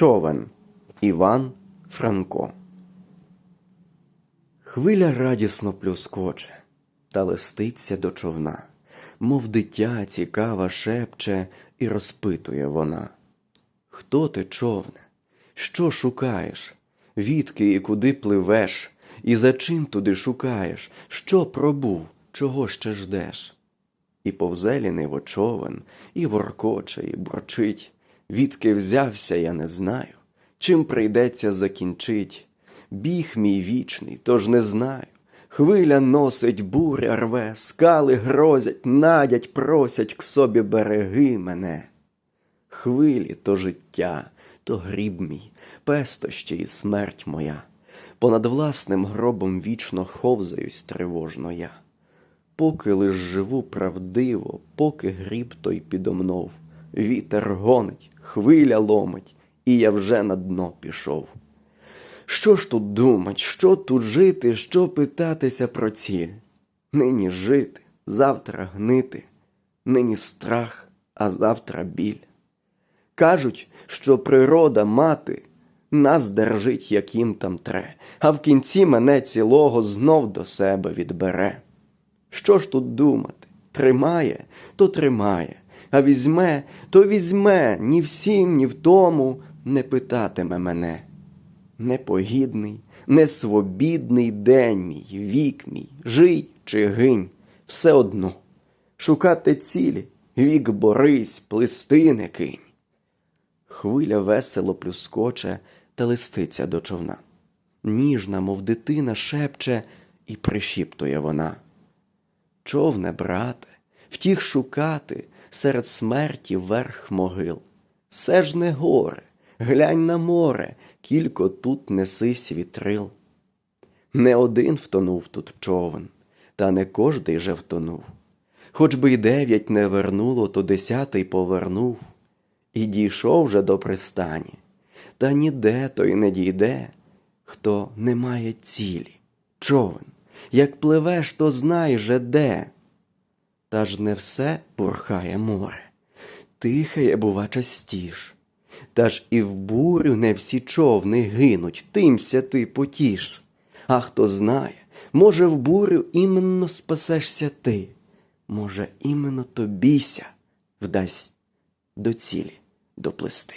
Човен Іван Франко. Хвиля радісно плюскоче та листиться до човна, мов дитя цікава шепче і розпитує вона. Хто ти, човне? Що шукаєш? Відки і куди пливеш? І за чим туди шукаєш? Що пробув, чого ще ждеш? І повзе ліниво човен, і воркоче, і борчить. Відки взявся, я не знаю, чим прийдеться закінчить. Біг мій вічний, тож не знаю. Хвиля носить, буря рве, скали грозять, надять, просять к собі береги мене. Хвилі то життя, то гріб мій, пестощі і смерть моя. Понад власним гробом вічно ховзаюсь тривожно я. Поки лиш живу правдиво, поки гріб той підомнов, вітер гонить, хвиля ломить, і я вже на дно пішов. Що ж тут думать, що тут жити, що питатися про ціль? Нині жити, завтра гнити, нині страх, а завтра біль. Кажуть, що природа мати нас держить, як їм там тре, а в кінці мене цілого знов до себе відбере. Що ж тут думати? Тримає, то тримає, а візьме, то візьме, ні всім, ні в тому не питатиме мене. Непогідний, несвобідний день мій, вік мій, жий чи гинь, все одно. Шукати цілі, вік борись, плисти не кинь. Хвиля весело плюскоче та листиться до човна. Ніжна, мов дитина, шепче і пришіптує вона. Човне, брате, втіх шукати серед смерті верх могил. Все ж не горе, глянь на море, кілько тут несись вітрил. Не один втонув тут човен, та не кожний же втонув. Хоч би й дев'ять не вернуло, то десятий повернув. І дійшов же до пристані, та ніде той не дійде, хто не має цілі. Човен, як пливеш, то знай же де. Та ж не все бурхає море, тихає, бува, частіш. Та ж і в бурю не всі човни гинуть, тимся ти потіш. А хто знає, може, в бурю іменно спасешся ти, може, іменно тобіся вдасть до цілі доплисти.